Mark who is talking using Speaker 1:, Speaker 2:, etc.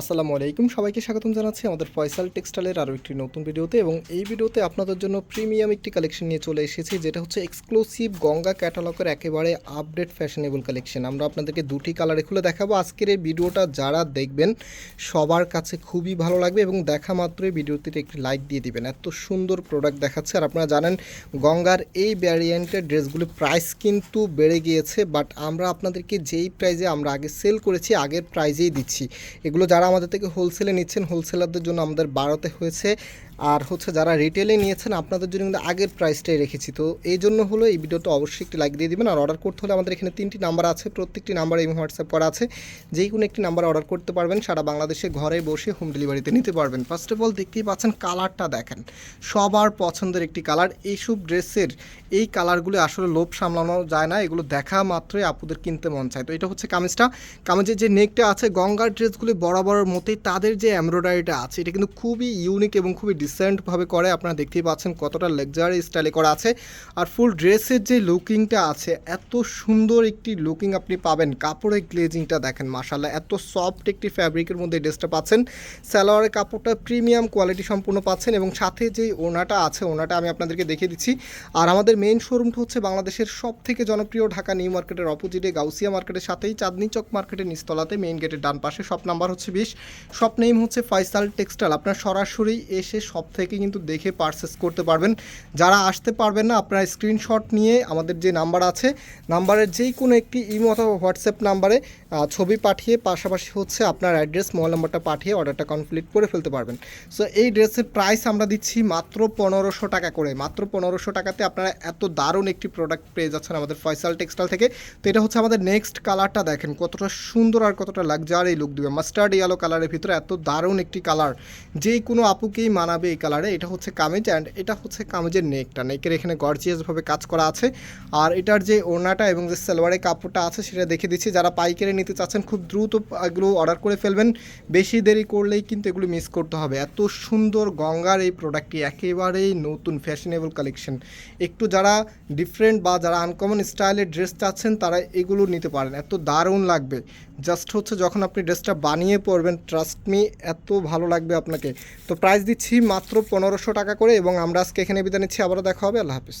Speaker 1: আসসালামু আলাইকুম। সবাইকে স্বাগতম জানাচ্ছি আমাদের ফয়সাল টেক্সটাইলের আরও একটি নতুন ভিডিওতে এবং এই ভিডিওতে আপনাদের জন্য প্রিমিয়াম একটি কালেকশন নিয়ে চলে এসেছি, যেটা হচ্ছে এক্সক্লুসিভ গঙ্গা ক্যাটালগের একেবারে আপডেট ফ্যাশনেবল কালেকশন আমরা আপনাদেরকে দুটি কালারে খুলে দেখাবো। আজকের এই ভিডিওটা যারা দেখবেন, সবার কাছে খুবই ভালো লাগবে এবং দেখা মাত্রই ভিডিওটিতে একটি লাইক দিয়ে দিবেন। এত সুন্দর প্রোডাক্ট দেখাচ্ছে। আর আপনারা জানেন, গঙ্গার এই ভ্যারিয়েন্টের ড্রেসগুলির প্রাইস কিন্তু বেড়ে গিয়েছে বাট আমরা আপনাদেরকে যেই প্রাইজে আমরা আগে সেল করেছি, আগের প্রাইজেই দিচ্ছি। এগুলো যারা আমাদের থেকে হোলসেলে নিচ্ছেন হোলসেলারদের জন্য আমাদের বাড়াতে হয়েছে। আর হচ্ছে যারা রিটেলে নিয়েছেন, আপনাদের জন্য কিন্তু আগের প্রাইসটাই রেখেছি। তো এই জন্য হলো এই ভিডিওটা অবশ্যই একটি লাইক দিয়ে দিবেন। আর অর্ডার করতে হলে আমাদের এখানে তিনটি নাম্বার আছে, প্রত্যেকটি নাম্বার এই হোয়াটসঅ্যাপ করা আছে। যেই কোনো একটি নাম্বার অর্ডার করতে পারবেন, সারা বাংলাদেশে ঘরে বসে হোম ডেলিভারিতে নিতে পারবেন। ফার্স্ট অফ অল দেখতেই পাচ্ছেন কালারটা দেখেন। সবার পছন্দের একটি কালার এইসব ড্রেসের এই কালারগুলো আসলে লোভ সামলানো যায় না। এগুলো দেখা মাত্রই আপুদের কিনতে মন চায়। তো এটা হচ্ছে কামিজটা। কামিজের যে নেকটা আছে, গঙ্গার ড্রেসগুলি বরাবরের মতোই তাদের যে এমব্রয়ডারিটা আছে, এটা কিন্তু খুবই ইউনিক এবং খুবই ডিসেন্টভাবে করে। আপনারা দেখতেই পাচ্ছেন কতটা লাক্সারি স্টাইলে করা আছে। আর ফুল ড্রেসের যে লুকিংটা আছে, এত সুন্দর একটি লুকিং আপনি পাবেন। কাপড়ের গ্লেজিংটা দেখেন মাসাল্লাহ এত সফট একটি ফ্যাব্রিকের মধ্যে ড্রেসটা পাচ্ছেন। সালোয়ারের কাপড়টা প্রিমিয়াম কোয়ালিটি সম্পূর্ণ পাচ্ছেন এবং সাথে যে ওনাটা আছে, ওনাটা আমি আপনাদেরকে দেখিয়ে দিচ্ছি। আর আমাদের মেন শোরুমটা হচ্ছে বাংলাদেশের সব থেকে জনপ্রিয় ঢাকা নিউ মার্কেটের অপোজিটে গাউসিয়া মার্কেটের সাথেই চাঁদনি চক মার্কেটের নিচতলাতে মেইন গেটের ডান পাশে। সব নাম্বার হচ্ছে বিশ শপ নেম হচ্ছে ফয়সাল টেক্সটাইল আপনার সরাসরি এসে সব থেকে কিন্তু দেখে পারচেস করতে পারবেন। যারা আসতে পারবেন না, আপনারা স্ক্রিনশট নিয়ে আমাদের যে নাম্বার আছে নাম্বারের যেই কোনো একটি ইমো অথবা হোয়াটসঅ্যাপ নাম্বারে ছবি পাঠিয়ে পাশাপাশি হচ্ছে আপনার অ্যাড্রেস মোবাইল নাম্বারটা পাঠিয়ে অর্ডারটা কমপ্লিট করে ফেলতে পারবেন। সো এই ড্রেসের প্রাইস আমরা দিচ্ছি মাত্র পনেরোশো টাকা করে। মাত্র পনেরোশো টাকাতে আপনারা এত দারুণ একটি প্রোডাক্ট পেয়ে যাচ্ছেন আমাদের ফয়সাল টেক্সটাইল থেকে। তো এটা হচ্ছে আমাদের নেক্সট কালারটা দেখেন, কতটা সুন্দর আর কতটা লাক্সারি লুক দেবে। মাস্টার্ড ইয়েলো কালারের ভিতরে এত দারুণ একটি কালার যে কোনো আপুকেই মানাবে এই কালারে এটা হচ্ছে কামিজ অ্যান্ড এটা হচ্ছে কামিজের নেকটা। নেকের এখানে গর্জিয়াসভাবে কাজ করা আছে। আর এটার যে ওড়নাটা এবং যে সালোয়ারের কাপড়টা আছে, সেটা দেখে দিচ্ছি। যারা পাইকারি নিতে চাচ্ছেন, খুব দ্রুত এগুলো অর্ডার করে ফেলবেন। বেশি দেরি করলেই কিন্তু এগুলো মিস করতে হবে। এত সুন্দর গঙ্গার এই প্রোডাক্টটি একেবারেই নতুন ফ্যাশনেবল কালেকশন একটু যারা ডিফারেন্ট বা যারা আনকমন স্টাইলের ড্রেস চাচ্ছেন, তারা এগুলো নিতে পারেন। এত দারুণ লাগবে। জাস্ট হচ্ছে যখন আপনি ড্রেসটা বানিয়ে পরবেন ট্রাস্ট মি এত ভালো লাগবে আপনাকে। তো প্রাইস দিচ্ছি মাত্র পনেরোশো টাকা করে এবং আমরা আজকে এখানে বিদায় নিচ্ছি। আবারও দেখা হবে। আল্লাহ হাফিজ।